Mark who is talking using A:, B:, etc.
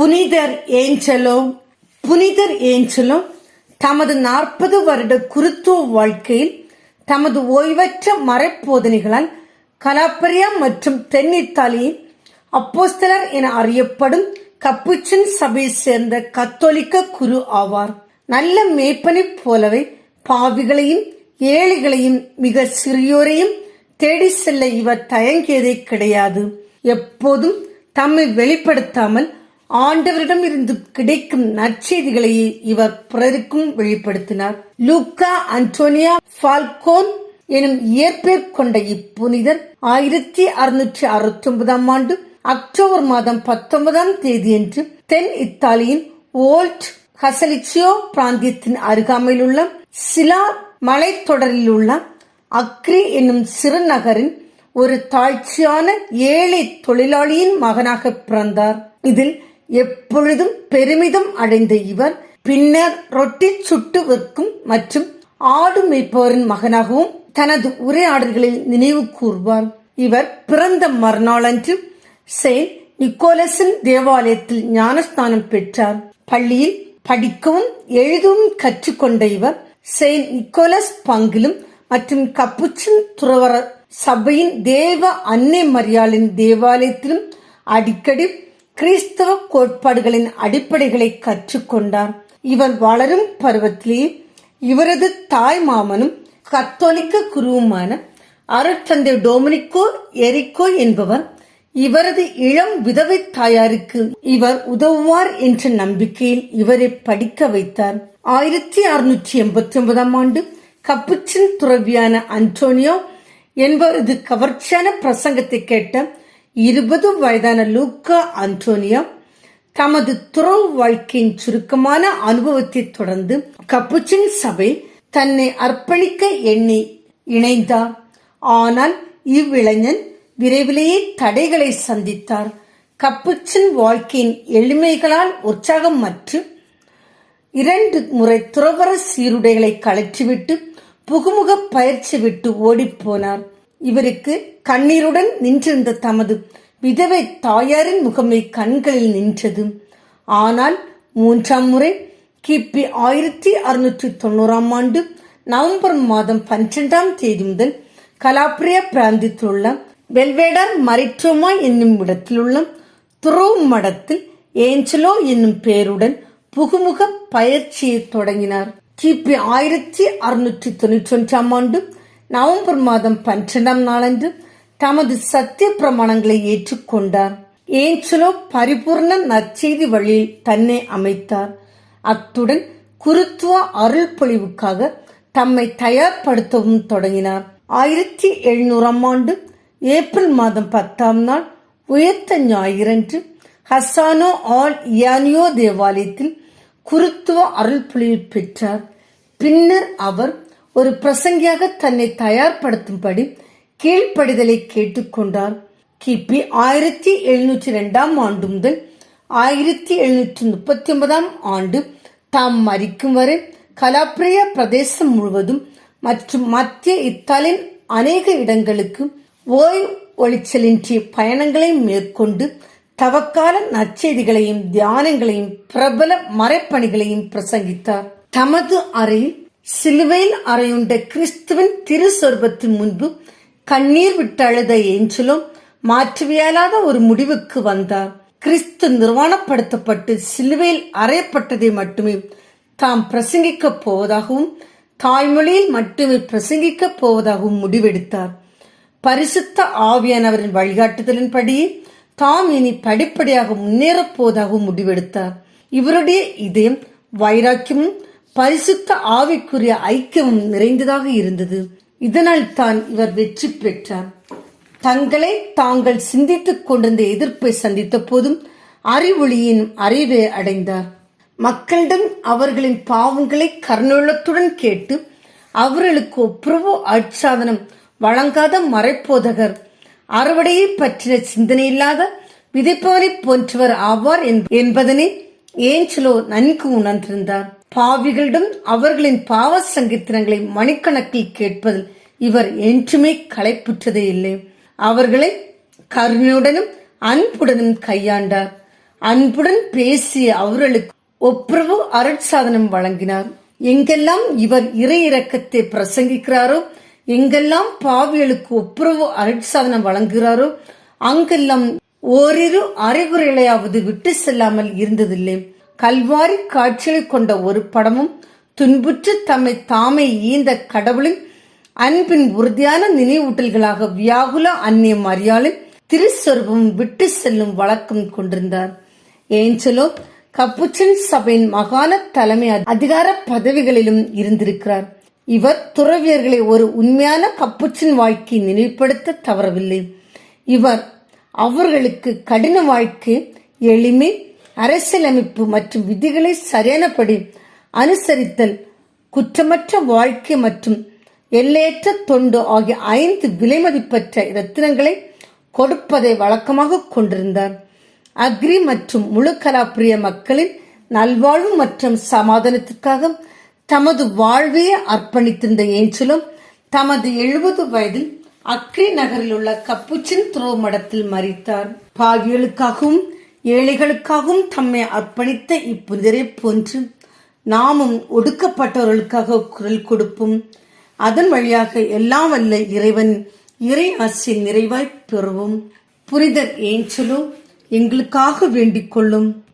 A: புனிதர் ஏஞ்சலோ புனிதர் ஏஞ்சலோ தமது நாற்பது வருட குருத்துவ வாழ்க்கையில் தமது ஓய்வற்ற மறைப்போதனைகளால் கலாப்பரியா மற்றும் தென் இத்தாலியின் அப்போஸ்தலர் என அறியப்படும் கப்புச்சின் சபையை சேர்ந்த கத்தோலிக்க குரு ஆவார். நல்ல மேய்ப்பனை போலவே பாவிகளையும் ஏழைகளையும் மிக சிறியோரையும் தேடி செல்ல இவர் தயங்கியதே கிடையாது. எப்போதும் தம்மை வெளிப்படுத்தாமல் ஆண்டவரிடம் இருந்து கிடைக்கும் நற்செய்திகளை இவர் பிறருக்கும் வெளிப்படுத்தினார். லூக்கா அன்டோனியா பால்கோன் எனும் இயற்பெயர் கொண்ட இப்புனிதர் ஆயிரத்தி அறுநூற்றி அறுபத்தி ஒன்பதாம் ஆண்டு அக்டோபர் மாதம் பத்தொன்பதாம் தேதியன்று தென் இத்தாலியின் ஓல்ட் ஹசலிச்சியோ பிராந்தியத்தின் அருகாமையில் உள்ள சிலா மலைத்தொடரில் உள்ள அக்ரி என்னும் சிறு நகரின் ஒரு தாழ்ச்சியான ஏழை தொழிலாளியின் மகனாக பிறந்தார். இதில் எப்பொழுதும் பெருமிதம் அடைந்த இவர் பின்னர் ரொட்டி சுட்டு விற்கும் மற்றும் ஆடு மேய்ப்பவரின் மகனாகவும் தனது உரையாடல்களில் நினைவு கூர்வார். இவர் பிறந்த மறுநாளன்று செயின்ட் நிக்கோலஸின் தேவாலயத்தில் ஞானஸ்தானம் பெற்றார். பள்ளியில் படிக்கவும் எழுதவும் கற்றுக்கொண்ட இவர் செயின்ட் நிக்கோலஸ் பங்கிலும் மற்றும் கப்புச்சின் துறவர சபையின் தேவ அன்னை மரியாளின் தேவாலயத்திலும் அடிக்கடி கிறிஸ்தவ கோட்பாடுகளின் அடிப்படைகளை கற்றுக்கொண்டார். இவர் வளரும் பருவத்திலேயே இவரது தாய் மாமனும் கத்தோலிக்க குருவுமான அருட்தந்தை டொமினிக்கோ எரிக்கோ என்பவர் இவரது இளம் விதவை தாயாருக்கு இவர் உதவுவார் என்ற நம்பிக்கையில் இவரை படிக்க வைத்தார். ஆயிரத்தி அறுநூற்றி எண்பத்தி ஒன்பதாம் ஆண்டு கப்புச்சின் துறவியான அன்டோனியோ என்பவரது கவர்ச்சியான பிரசங்கத்தை கேட்ட இருபது வயதான லூக்கா அன்டோனியா தமது துறவு வாழ்க்கையின் சுருக்கமான அனுபவத்தை தொடர்ந்து கப்புச்சின் சபை தன்னை அர்ப்பணிக்க எண்ணி இணைந்தார். ஆனால் இவ்விளைஞன் விரைவிலேயே தடைகளை சந்தித்தார். கப்புச்சின் வாழ்க்கையின் எளிமைகளால் உற்சாகம் மற்றும் இரண்டு முறை துறவர சீருடைகளை கழற்றிவிட்டு புகுமுக பயிற்சி விட்டு ஓடிப்போனார் இவருக்கு கண்ணீருடன் நின்றிருந்த தமது விதவை தாயாரின் முகமை கண்களில் நின்றது. ஆனால் மூன்றாம் முறை கிபி ஆயிரத்தி அறுநூற்றி தொண்ணூறாம் ஆண்டு நவம்பர் மாதம் பன்னிரெண்டாம் தேதி முதல் கலாப்ரியா பிராந்தியத்தில் உள்ள வெல்வேடர் மரிட்டோமா என்னும் இடத்திலுள்ள துரோ மடத்தில் ஏஞ்சலோ என்னும் பெயருடன் புகுமுக பயிற்சியை தொடங்கினார். கிபி ஆயிரத்தி அறுநூற்றி தொண்ணூற்றி ஒன்றாம் ஆண்டு நவம்பர் மாதம் பன்னிரெண்டாம் நாளன்று தமது சத்திய பிரமாணங்களை ஏற்றுக்கொண்டார். ஏஞ்சலோ பரிபூர்ண நற்செய்தி வழியில் தன்னை அமைத்தார். அத்துடன் குருத்துவ அருள் பொழிவுக்காக தம்மை தயார்படுத்தவும் தொடங்கினார். ஆயிரத்தி எழுநூறாம் ஆண்டு ஏப்ரல் மாதம் பத்தாம் நாள் உயர்த்த ஞாயிறன்று ஹசானோ ஆல் இயானியோ தேவாலயத்தில் குருத்துவ அருள் பொழிவு பெற்றார். பின்னர் அவர் ஒரு பிரசங்கியாக தன்னை தயார்படுத்தும்படி கீழ்ப்படிதலை கேட்டுக்கொண்டார். கிபி ஆயிரத்தி எழுநூற்றி ரெண்டாம் ஆண்டு முதல் ஆயிரத்தி எழுநூற்றி முப்பத்தி ஒன்பதாம் ஆண்டு தாம் மறிக்கும் வரை கலாப்ரிய பிரதேசம் முழுவதும் மற்றும் மத்திய இத்தாலியின் அநேக இடங்களுக்கு ஓய் ஒளிச்சலின்றி பயணங்களை மேற்கொண்டு தவக்கால நற்செய்திகளையும் தியானங்களையும் பிரபல மறைப்பணிகளையும் பிரசங்கித்தார். தமது அறையில் சிலுவையில் அறையுண்ட கிறிஸ்துவின் திருசொர்பத்தின் முன்பு கண்ணீர் விட்டழுத ஏஞ்சலும் மாற்றுவியலாத ஒரு முடிவுக்கு வந்தார். கிறிஸ்து நிர்வாணப்படுத்தப்பட்டு சிலுவையில் அறையப்பட்டதை மட்டுமே தாம் பிரசங்கிக்கப் போவதாகவும் தாய்மொழியில் மட்டுமே பிரசங்கிக்கப் போவதாகவும் முடிவெடுத்தார். பரிசுத்த ஆவியானவரின் வழிகாட்டுதலின்படியே தாம் இனி படிப்படியாக முன்னேறப் போவதாகவும் முடிவெடுத்தார். இவருடைய இதயம் வைராக்கியமும் பரிசுத்த ஆவிக்குரிய ஐக்கியமும் நிறைந்ததாக இருந்தது. இதனால் தான் இவர் வெற்றி பெற்றார். தங்களை தாங்கள் சிந்தித்துக் கொண்டிருந்த எதிர்ப்பை சந்தித்த போதும் அறிவொளியின் அறிவை அடைந்தார். மக்களிடம் அவர்களின் பாவங்களை கருணுள்ளத்துடன் கேட்டு அவர்களுக்கு ஒப்புரவு ஆட்சாதனம் வழங்காத மறைப்போதகர் அறுவடையை பற்றின சிந்தனை இல்லாத விதைப்பவரை போன்றவர் ஆவார் என்பதனை ஏஞ்சலோ நன்கு உணர்ந்திருந்தார். பாவிகளிடம் அவர்களின் பாவ சங்கீர்த்தனங்களை மணிக்கணக்கில் கேட்பதில் இவர் என்றுமே களைப்புற்றதே இல்லை. அவர்களை கருணையுடனும் அன்புடனும் கையாண்டார். அன்புடன் பேசிய அவர்களுக்கு ஒப்புரவு அருட்சாதனம் வழங்கினார். எங்கெல்லாம் இவர் இறை இறக்கத்தை பிரசங்கிக்கிறாரோ எங்கெல்லாம் பாவிகளுக்கு ஒப்புரவு அருட்சாதனம் வழங்குகிறாரோ அங்கெல்லாம் ஓரிரு அறிகுறிகளையாவது விட்டு செல்லாமல் இருந்ததில்லை. கல்வாரி காட்சிகளை கொண்ட ஒரு படமும் துன்புற்று தம்மை தாமே ஈந்த கடவுளின் அன்பின் உறுதியான நினைவூட்டல்களாக வியாகுல அந்நிய மரியாளின் திருஸ்வரூபம் விட்டு செல்லும் வழக்கம் கொண்டிருந்தார். ஏஞ்சலோ கப்புச்சின் சபையின் மகாண தலைமை அதிகார பதவிகளிலும் இருந்திருக்கிறார். இவர் துறவியர்களை ஒரு உண்மையான கப்புச்சின் வாழ்க்கை நினைவுபடுத்த தவறவில்லை. இவர் அவர்களுக்கு கடின வாழ்க்கை எளிமை அரசியலமைப்பு மற்றும் விதிகளை சரியானபடி அனுசரித்தல் குற்றமற்ற வாழ்க்கை மற்றும் எல்லையற்ற தொண்டு ஆகிய ஐந்து விலைமதிப்பற்ற ரத்தினங்களை கொடுப்பதை வழக்கமாக கொண்டிருந்தார். அக்ரி மற்றும் முழு கலாப்பிரிய மக்களின் நல்வாழ்வு மற்றும் சமாதானத்திற்காக தமது வாழ்வையே அர்ப்பணித்திருந்த ஏஞ்சலும் தமது எழுபது வயதில் அக்ரி நகரில் உள்ள கப்புச்சின் துறவு மடத்தில் மறித்தார். பாவிகளுக்காகவும் ஏழைகளுக்காகவும் தம்மை அர்ப்பணித்த இப்புதிரை போன்று நாமும் ஒடுக்கப்பட்டவர்களுக்காக குரல் கொடுப்போம். அதன் வழியாக எல்லாம் வல்ல இறைவன் இறை ஆசியில் நிறைவாய் பெறுவோம். புனிதர் ஏஞ்சலோ எங்களுக்காக வேண்டிக் கொள்ளும்.